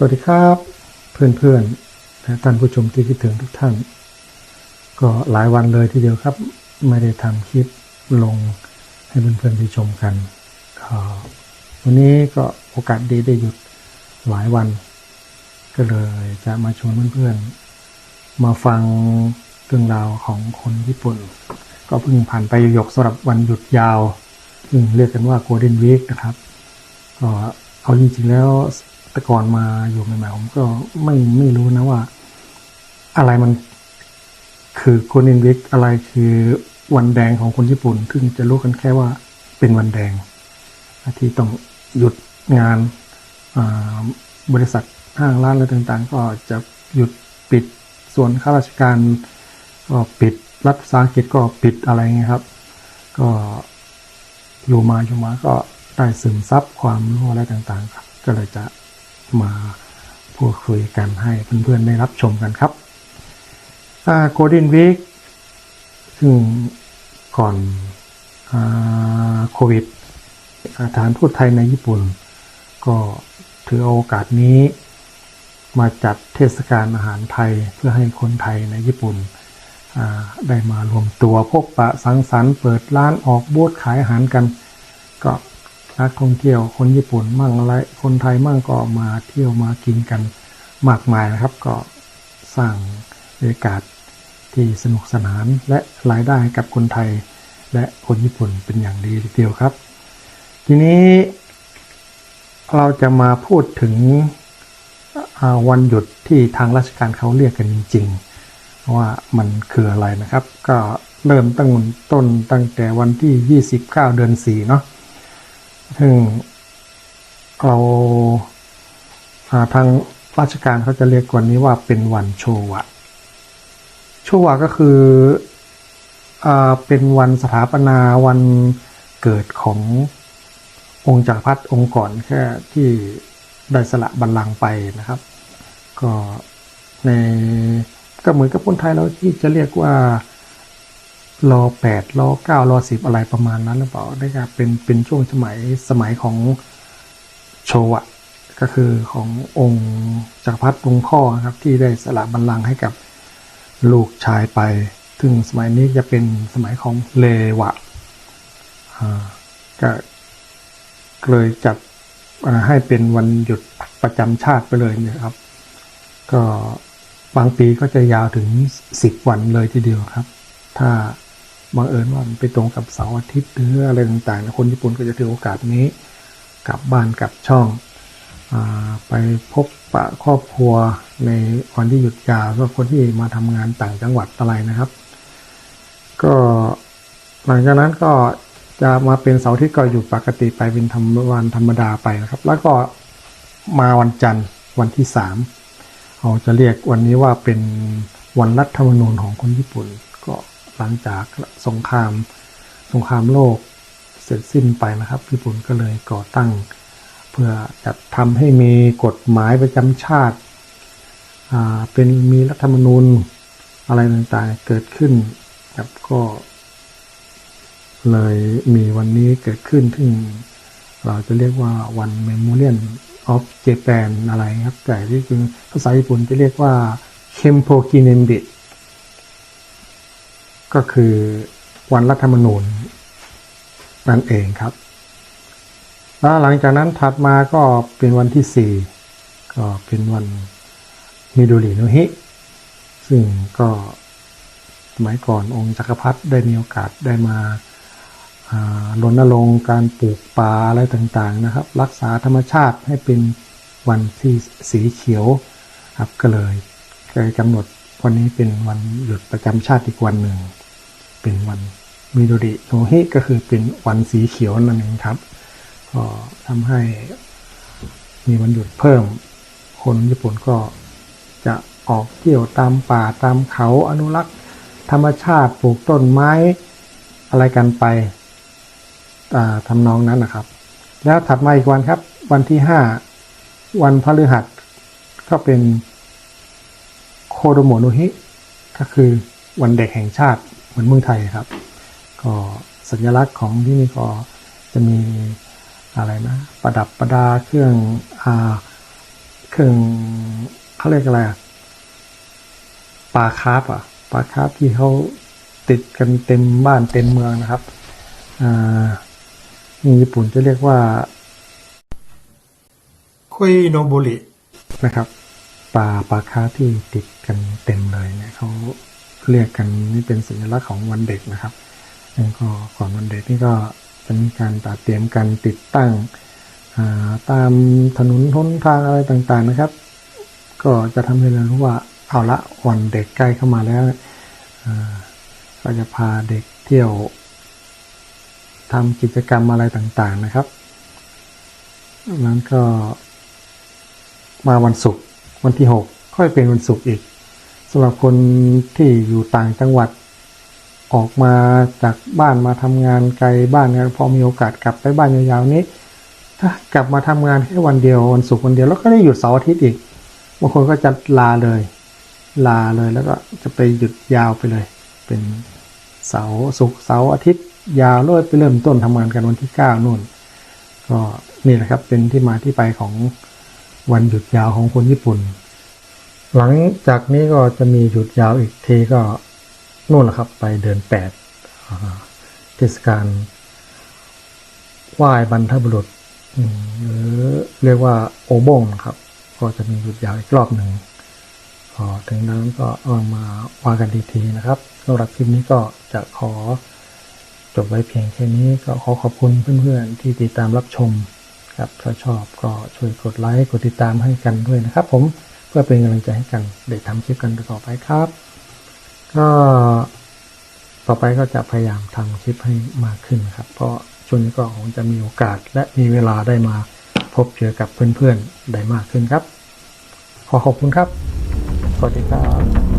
สวัสดีครับเพื่อนๆและท่านผู้ชมที่คิดถึงทุกท่าน ก็หลายวันเลยทีเดียวครับ ไม่ได้ทำคลิปลงให้เพื่อนๆได้ชมกันก็วันนี้ก็โอกาสดีได้หยุดหลายวัน ก็เลยจะมาชวนเพื่อนๆ มาฟังเรื่องราวของคนญี่ปุ่น ก็เพิ่งผ่านไปหยกสำหรับวันหยุดยาวซึ่งเรียกกันว่า Golden Week นะครับก็เอาจริงๆแล้ว แต่ก่อนมาอยู่ใหม่ๆผมก็ไม่ไม่รู้นะว่า อะไรมัน คือโกลเด้นวิกอะไรคือวันแดงของคนญี่ปุ่น ซึ่งจะรู้กันแค่ว่าเป็นวันแดง ที่ต้องหยุดงานบริษัทห้างร้านอะไรต่างๆ ก็จะหยุดปิดส่วนข้าราชการก็ปิดรัฐวิสาหกิจก็ปิดอะไรเงี้ยครับ ก็อยู่มาอยู่มาก็ได้ซึมซับความรู้อะไรต่างๆครับ ก็เลยจะ มาพูดคุยกันให้เพื่อนๆได้รับชมกันครับโกลเด้นวีคซึ่งก่อนโควิดสถานทูตไทยในญี่ปุ่น ก็ถือโอกาสนี้มาจัดเทศกาลอาหารไทยเพื่อให้คนไทยในญี่ปุ่นได้มารวมตัวพบปะสังสรรค์เปิดร้านออกบูธขายอาหารกัน ก็ นักท่องเที่ยวคนญี่ปุ่นมั่งอะไรคนไทยมั่งก็มาเที่ยวมากินกันมากมายนะครับ ก็สร้างบรรยากาศที่สนุกสนานและรายได้ให้กับคนไทยและคนญี่ปุ่นเป็นอย่างดีทีเดียวครับ ทีนี้เราจะมาพูดถึงวันหยุดที่ทางราชการเขาเรียกกันจริงๆ ว่ามันคืออะไรนะครับ ก็เริ่มตั้งต้นตั้งแต่วันที่ 29 เดือน 4 เนาะ ซึ่งเราอ่าทางราชการเขาจะเรียกวันนี้ว่าเป็นวันโชวะ โชวะก็คืออเป็นวันสถาปนาวันเกิดขององค์จักรพรรดิองค์ก่อนแค่ที่ได้สละบัลลังก์ไปนะครับ ก็ในก็เหมือนกับคนไทยเราที่จะเรียกว่า รอแปดรอเก้ารอสิบอะไรประมาณนั้นหรือเปล่าได้ครับเป็นเป็นช่วงสมัยสมัยของโชวะ ก็คือขององค์จักรพรรดิองค์พ่อครับ ที่ได้สละบัลลังก์ให้กับลูกชายไปซึ่งสมัยนี้จะเป็นสมัยของเลวะก็เลยจัดให้เป็นวันหยุดประจำชาติไปเลยนะครับ ก็บางปีก็จะยาวถึง10วันเลยทีเดียวครับ ถ้า บังเอิญว่ามันไปตรงกับเสาร์อาทิตย์หรืออะไรต่างๆ คนญี่ปุ่นก็จะถือโอกาสนี้ กลับบ้านกลับช่องอไปพบปะครอบครัวในวันที่หยุดยาวสำหรับคนที่มาทำงานต่างจังหวัดอะไรนะครับ ก็หลังจากนั้นก็จะมาเป็นเสาร์อาที่ก็อยู่ปกติไปเป็นธรรมวันธรรมดาไปนะครับ แล้วก็มาวันจันทร์วันที่สามเราจะเรียกวันนี้ว่าเป็นวันรัฐธรรมนูญของคนญี่ปุ่นก็ หลังจากสงคราม สงครามโลกเสร็จสิ้นไปนะครับ ญี่ปุ่นก็เลยก่อตั้ง เพื่อจะทำให้มีกฎหมายประจำชาติาเป็นมีรัฐธรรมนูญอะไรต่างๆเกิดขึ้นครับก็เลยมีวันนี้เกิดขึ้นที่เราจะเรียกว่าวัน Memorial of Japan อะไรครับ แต่ที่จริงภาษาญี่ปุ่นจะเรียกว่า Kempo Kinenbi ก็ ก็คือวันรัฐธรรมนูญนั่นเองครับ แล้วหลังจากนั้นถัดมาก็เป็นวันที่ 4 ก็เป็นวันมิโดริโนฮิ ซึ่งก็สมัยก่อนองค์จักรพรรดิได้มีโอกาสได้มาอ่ารณรงค์การปลูกป่าอะไรต่างๆนะครับ รักษาธรรมชาติให้เป็นวันที่สีเขียวครับก็เลยเคยกำหนด วันนี้เป็นวันหยุดประจำชาติอีกวันหนึ่ง เป็นวันมิโดริโนฮิก็คือเป็นวันสีเขียวนั่นเองครับ ก็ทำให้มีวันหยุดเพิ่ม คนญี่ปุ่นก็จะออกเที่ยวตามป่าตามเขาอนุรักษ์ ธรรมชาติปลูกต้นไม้อะไรกันไปทำนองนั้นนะครับ แล้วถัดมาอีกวันครับ วันที่ห้าวันพฤหัสก็เป็น โคโดโมโนฮิก็คือวันเด็กแห่งชาติเหมือนเมืองไทยครับ ก็สัญลักษณ์ของที่นี่ก็จะมีอะไรนะ ประดับประดาเครื่องอาเครื่องเขาเรียกอะไรอะปลาคาร์ฟอะปลาคาร์ฟที่เขาติดกันเต็มบ้านเต็มเมืองนะครับอ่านี่ญี่ปุ่นจะเรียกว่าคุยโนบุรินะครับปลาปลาคาที่ติดกันเต็มเลยเนี่ยเขาเรียกกันนี่เป็นสัญลักษณ์ของวันเด็กนะครับแล้วก็ก่อนวันเด็กนี่ก็จะมีการตัดเตรียมกันติดตั้งาตามถนนทนทางอะไรต่างๆนะครับ ก็จะทำให้เรารู้ว่าเอาละวันเด็กใกล้เข้ามาแล้วอ่าก็จะพาเด็กเที่ยวทำกิจกรรมอะไรต่างๆนะครับแล้วก็มาวันศุกร์ วันที่ 6 ค่อยเป็นวันศุกร์อีกสำหรับคนที่อยู่ต่างจังหวัด ออกมาจากบ้านมาทำงานไกลบ้านเนี่ยพอมีโอกาสกลับไปบ้านยาวๆนี้ ถ้ากลับมาทำงานแค่วันเดียววันศุกร์วันเดียวแล้วก็ได้หยุดเสาร์อาทิตย์อีกบางคนก็จะลาเลย ลาเลยแล้วก็จะไปหยุดยาวไปเลย เป็นเสาร์ศุกร์เสาร์อาทิตย์ ยาวเลยไปเริ่มต้นทำงานกันวันที่ 9นู่นก็นี่แหละครับเป็นที่มาที่ไปของ วันหยุดยาวของคนญี่ปุ่น หลังจากนี้ก็จะมีหยุดยาวอีกทีก็นู่นแหละครับไปเดือนแปดเทศกาลไหว้บรรพบุรุษหรือเรียกว่าโอบงครับ ก็จะมีหยุดยาวอีกรอบหนึ่งพอถึงนั้นก็เอามาว่ากันทีทีนะครับสำหรับคลิปนี้ก็จะขอจบไว้เพียงแค่นี้ก็ขอขอบคุณเพื่อนๆที่ติดตามรับชม ครับถ้าชอบก็ช่วยกดไลค์กดติดตามให้กันด้วยนะครับ ผมเพื่อเป็นกำลังใจให้กันได้ทำคลิปกันต่อไปครับ ก็ต่อไปก็จะพยายามทำคลิปให้มากขึ้นครับ เพราะช่วงนี้ก็คงจะมีโอกาสและมีเวลาได้มาพบเจอกับเพื่อนๆได้มากขึ้นครับ ขอขอบคุณครับ สวัสดีครับ